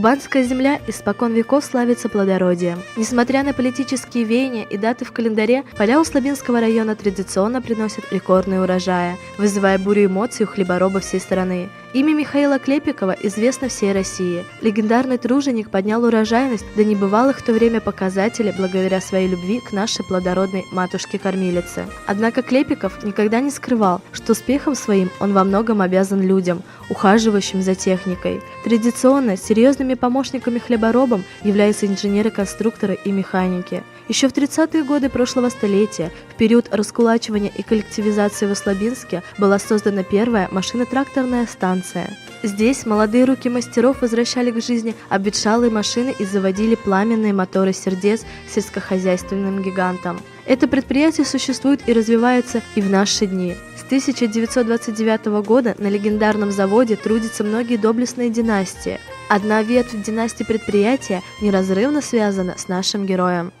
Кубанская земля испокон веков славится плодородием. Несмотря на политические веяния и даты в календаре, поля Услабинского района традиционно приносят рекордные урожаи, вызывая бурю эмоций у хлеборобов всей страны. Имя Михаила Клепикова известно всей России. Легендарный труженик поднял урожайность до небывалых в то время показателей благодаря своей любви к нашей плодородной матушке-кормилице. Однако Клепиков никогда не скрывал, что успехом своим он во многом обязан людям, ухаживающим за техникой. Традиционно серьезными помощниками хлеборобам являются инженеры-конструкторы и механики. Еще в 30-е годы прошлого столетия, в период раскулачивания и коллективизации в Ослабинске, была создана первая машино-тракторная станция. Здесь молодые руки мастеров возвращали к жизни обветшалые машины и заводили пламенные моторы сердец сельскохозяйственным гигантам. Это предприятие существует и развивается и в наши дни. С 1929 года на легендарном заводе трудятся многие доблестные династии. Одна ветвь династии предприятия неразрывно связана с нашим героем.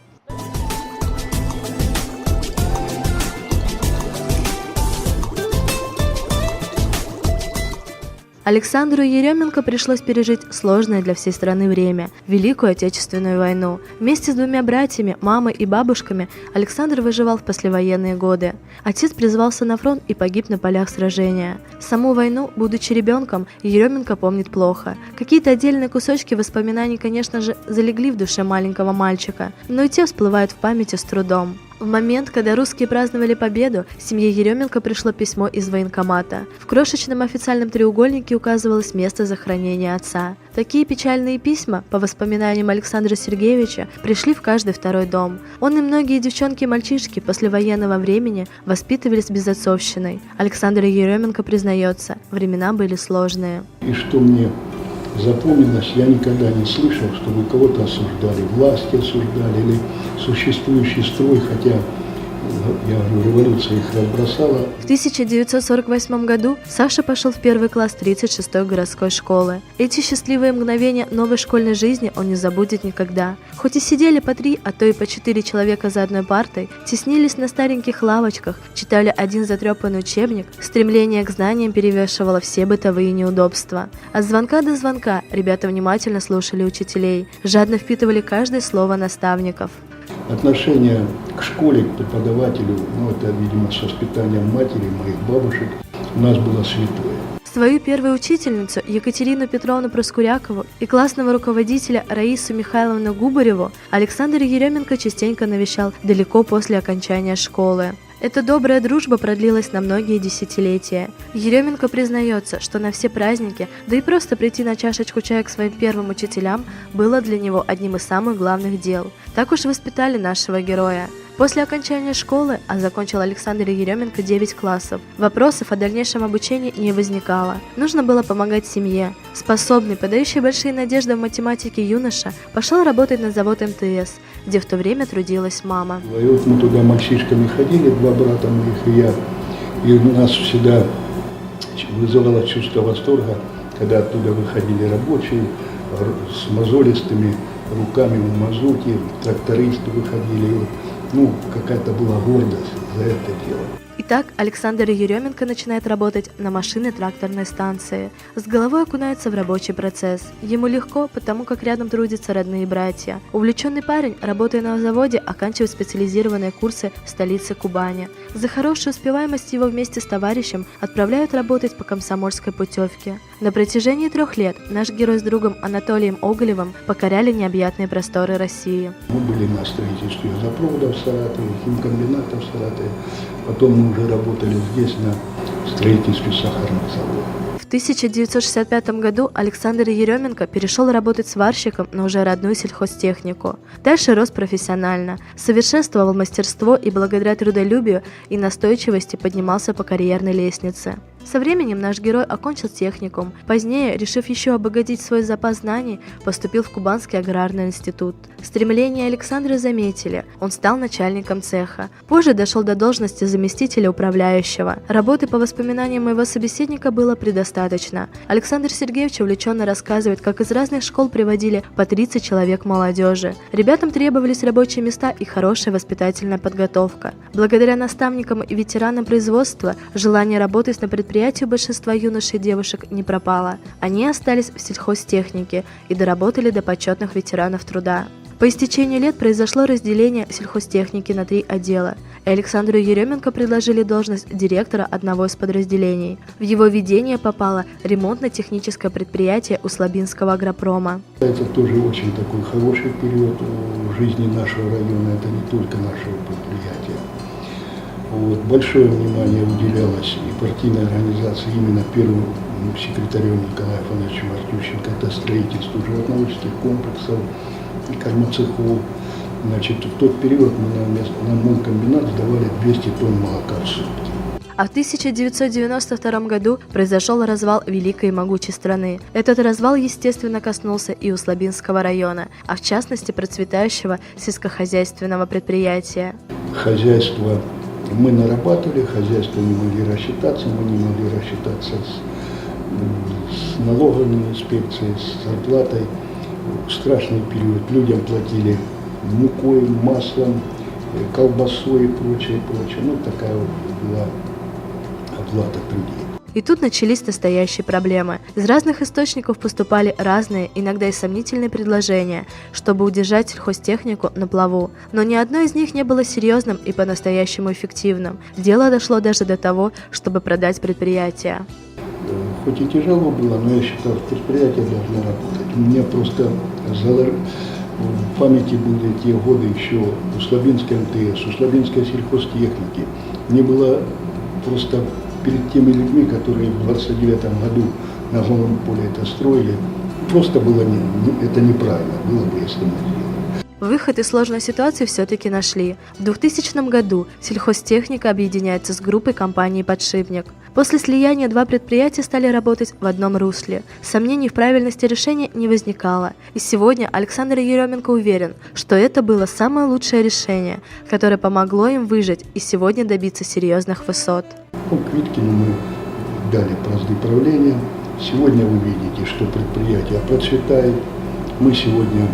Александру Еременко пришлось пережить сложное для всей страны время – Великую Отечественную войну. Вместе с двумя братьями, мамой и бабушками Александр выживал в послевоенные годы. Отец призвался на фронт и погиб на полях сражения. Саму войну, будучи ребенком, Еременко помнит плохо. Какие-то отдельные кусочки воспоминаний, конечно же, залегли в душе маленького мальчика, но и те всплывают в памяти с трудом. В момент, когда русские праздновали победу, семье Еременко пришло письмо из военкомата. В крошечном официальном треугольнике указывалось место захоронения отца. Такие печальные письма, по воспоминаниям Александра Сергеевича, пришли в каждый второй дом. Он и многие девчонки и мальчишки после военного времени воспитывались безотцовщиной. Александр Еременко признается, времена были сложные. И что мне запомнилось, я никогда не слышал, чтобы кого-то осуждали, власти осуждали или существующий строй, хотя я говорю, революция их разбросала. В 1948 году Саша пошел в первый класс 36-й городской школы. Эти счастливые мгновения новой школьной жизни он не забудет никогда. Хоть и сидели по три, а то и по четыре человека за одной партой, теснились на стареньких лавочках, читали один затрепанный учебник, стремление к знаниям перевешивало все бытовые неудобства. От звонка до звонка ребята внимательно слушали учителей, жадно впитывали каждое слово наставников. Отношение к школе, к преподавателю, ну это, видимо, с воспитанием матери, моих бабушек, у нас было святое. Свою первую учительницу Екатерину Петровну Проскурякову и классного руководителя Раису Михайловну Губареву Александр Еременко частенько навещал далеко после окончания школы. Эта добрая дружба продлилась на многие десятилетия. Еременко признается, что на все праздники, да и просто прийти на чашечку чая к своим первым учителям было для него одним из самых главных дел. Так уж воспитали нашего героя. После окончания школы, а закончил Александр Еременко 9 классов, вопросов о дальнейшем обучении не возникало. Нужно было помогать семье. Способный, подающий большие надежды в математике юноша пошел работать на завод МТС, где в то время трудилась мама. И вот мы туда мальчишками ходили, два брата моих и я, и у нас всегда вызывало чувство восторга, когда оттуда выходили рабочие с мозолистыми руками в мазуте, трактористы выходили. Ну, какая-то была гордость за это дело. Итак, Александр Еременко начинает работать на машинной тракторной станции. С головой окунается в рабочий процесс. Ему легко, потому как рядом трудятся родные братья. Увлеченный парень, работая на заводе, оканчивает специализированные курсы в столице Кубани. За хорошую успеваемость его вместе с товарищем отправляют работать по комсомольской путевке. На протяжении трех лет наш герой с другом Анатолием Оголевым покоряли необъятные просторы России. Мы были на строительстве запровода в Саратове, химкомбината в Саратове. Потом мы уже работали здесь на строительстве сахарных заводов. В 1965 году Александр Еременко перешел работать сварщиком на уже родную сельхозтехнику. Дальше рос профессионально, совершенствовал мастерство и благодаря трудолюбию и настойчивости поднимался по карьерной лестнице. Со временем наш герой окончил техникум. Позднее, решив еще обогатить свой запас знаний, поступил в Кубанский аграрный институт. Стремление Александра заметили, он стал начальником цеха. Позже дошел до должности заместителя управляющего. Работы по воспоминаниям моего собеседника было предостаточно. Александр Сергеевич увлеченно рассказывает, как из разных школ приводили по 30 человек молодежи. Ребятам требовались рабочие места и хорошая воспитательная подготовка. Благодаря наставникам и ветеранам производства, желание работать на предприятии предприятию большинства юношей и девушек не пропало. Они остались в сельхозтехнике и доработали до почетных ветеранов труда. По истечению лет произошло разделение сельхозтехники на три отдела, и Александру Еременко предложили должность директора одного из подразделений. В его ведение попало ремонтно-техническое предприятие Услабинского агропрома. Это тоже очень такой хороший период в жизни нашего района, это не только предприятия. Вот. Большое внимание уделялось и партийной организации именно первому секретарем Николая Афанасьевичу Артющенко, это строительство животноводческих комплексов, и кормоцехов. Значит, в тот период мы на, мест, на молкомбинат сдавали 200 тонн молока в сутки. А в 1992 году произошел развал великой и могучей страны. Этот развал, естественно, коснулся и Услабинского района, а в частности процветающего сельскохозяйственного предприятия. Хозяйство мы нарабатывали, хозяйство не могли рассчитаться, мы не могли рассчитаться с, с налоговой инспекцией, с зарплатой. Страшный период. Людям платили мукой, маслом, колбасой и прочее, прочее. Ну, такая вот была оплата трудей. И тут начались настоящие проблемы. Из разных источников поступали разные, иногда и сомнительные предложения, чтобы удержать сельхозтехнику на плаву. Но ни одно из них не было серьезным и по-настоящему эффективным. Дело дошло даже до того, чтобы продать предприятие. Хоть и тяжело было, но я считал, что предприятие должно работать. У меня просто в памяти были те годы еще Услабинской МТС, Услабинской сельхозтехники. Мне было просто перед теми людьми, которые в 29 году на голом поле это строили, просто было не, это неправильно, было бы, если мы. Выход из сложной ситуации все-таки нашли. В 2000 году сельхозтехника объединяется с группой компании «Подшипник». После слияния два предприятия стали работать в одном русле. Сомнений в правильности решения не возникало. И сегодня Александр Еременко уверен, что это было самое лучшее решение, которое помогло им выжить и сегодня добиться серьезных высот. Ну, Квиткину мы дали бразды правления. Сегодня вы видите, что предприятие процветает. Мы сегодня,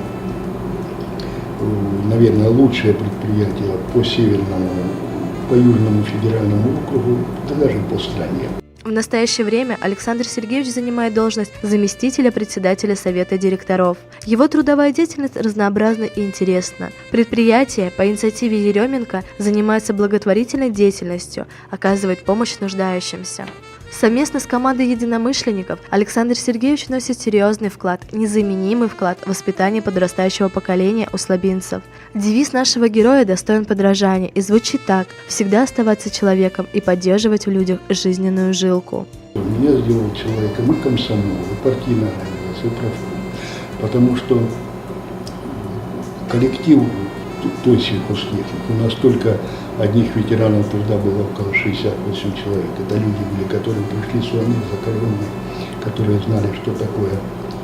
э, наверное, лучшее предприятие по северному, по южному федеральному округу, да даже по стране. В настоящее время Александр Сергеевич занимает должность заместителя председателя Совета директоров. Его трудовая деятельность разнообразна и интересна. Предприятие по инициативе Еременко занимается благотворительной деятельностью, оказывает помощь нуждающимся. Совместно с командой единомышленников Александр Сергеевич вносит серьезный вклад, незаменимый вклад в воспитание подрастающего поколения у слабинцев. Девиз нашего героя достоин подражания и звучит так – всегда оставаться человеком и поддерживать в людях жизненную жилку. Меня сделал человеком и комсомол, и партийная организация, и профком. Потому что коллектив той сельхозтехники у нас только Одних ветеранов тогда было около 68 человек. Это люди были, которые пришли с войны закаленные, которые знали, что такое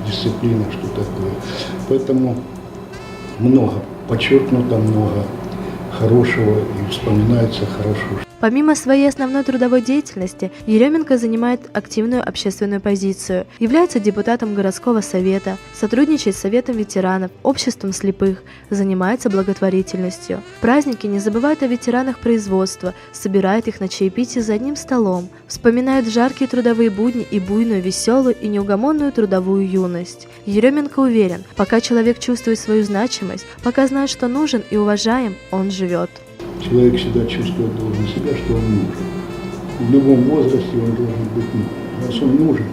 дисциплина, что такое. Поэтому много подчеркнуто, много хорошего и вспоминается хорошо. Помимо своей основной трудовой деятельности, Еременко занимает активную общественную позицию, является депутатом городского совета, сотрудничает с Советом ветеранов, обществом слепых, занимается благотворительностью. Праздники не забывают о ветеранах производства, собирает их на чаепитие за одним столом, вспоминают жаркие трудовые будни и буйную, веселую и неугомонную трудовую юность. Еременко уверен, пока человек чувствует свою значимость, пока знает, что нужен и уважаем, он живет. Человек всегда чувствует должен себя, что он нужен. В любом возрасте он должен быть нужен. Раз он нужен,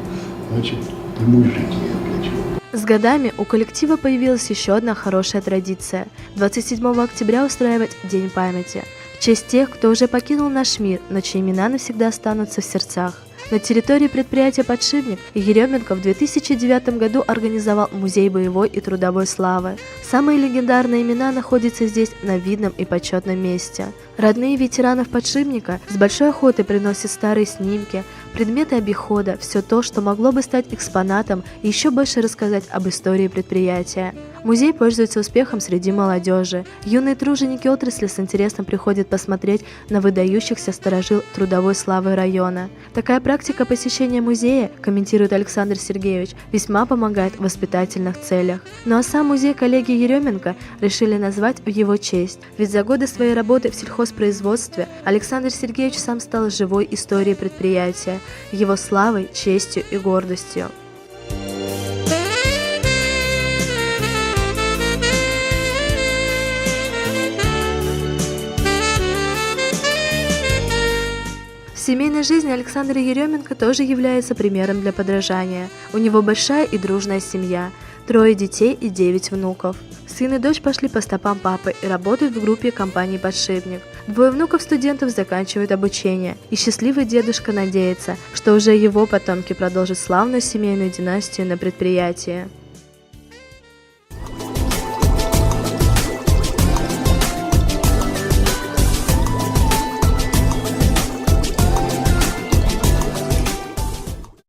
значит, ему жить для чего. С годами у коллектива появилась еще одна хорошая традиция – 27 октября устраивать День памяти в честь тех, кто уже покинул наш мир, но чьи имена навсегда останутся в сердцах. На территории предприятия «Подшипник» Еременко в 2009 году организовал Музей боевой и трудовой славы. Самые легендарные имена находятся здесь на видном и почетном месте. Родные ветеранов «Подшипника» с большой охотой приносят старые снимки, предметы обихода, все то, что могло бы стать экспонатом и еще больше рассказать об истории предприятия. Музей пользуется успехом среди молодежи. Юные труженики отрасли с интересом приходят посмотреть на выдающихся сторожил трудовой славы района. Такая практика посещения музея, комментирует Александр Сергеевич, весьма помогает в воспитательных целях. Ну а сам музей коллеги Еременко решили назвать в его честь, ведь за годы своей работы в сельхозпроизводстве Александр Сергеевич сам стал живой историей предприятия, его славой, честью и гордостью. Семейной жизни Александр Еременко тоже является примером для подражания. У него большая и дружная семья, трое детей и девять внуков. Сын и дочь пошли по стопам папы и работают в группе компании «Подшипник». Двое внуков студентов заканчивают обучение, и счастливый дедушка надеется, что уже его потомки продолжат славную семейную династию на предприятии.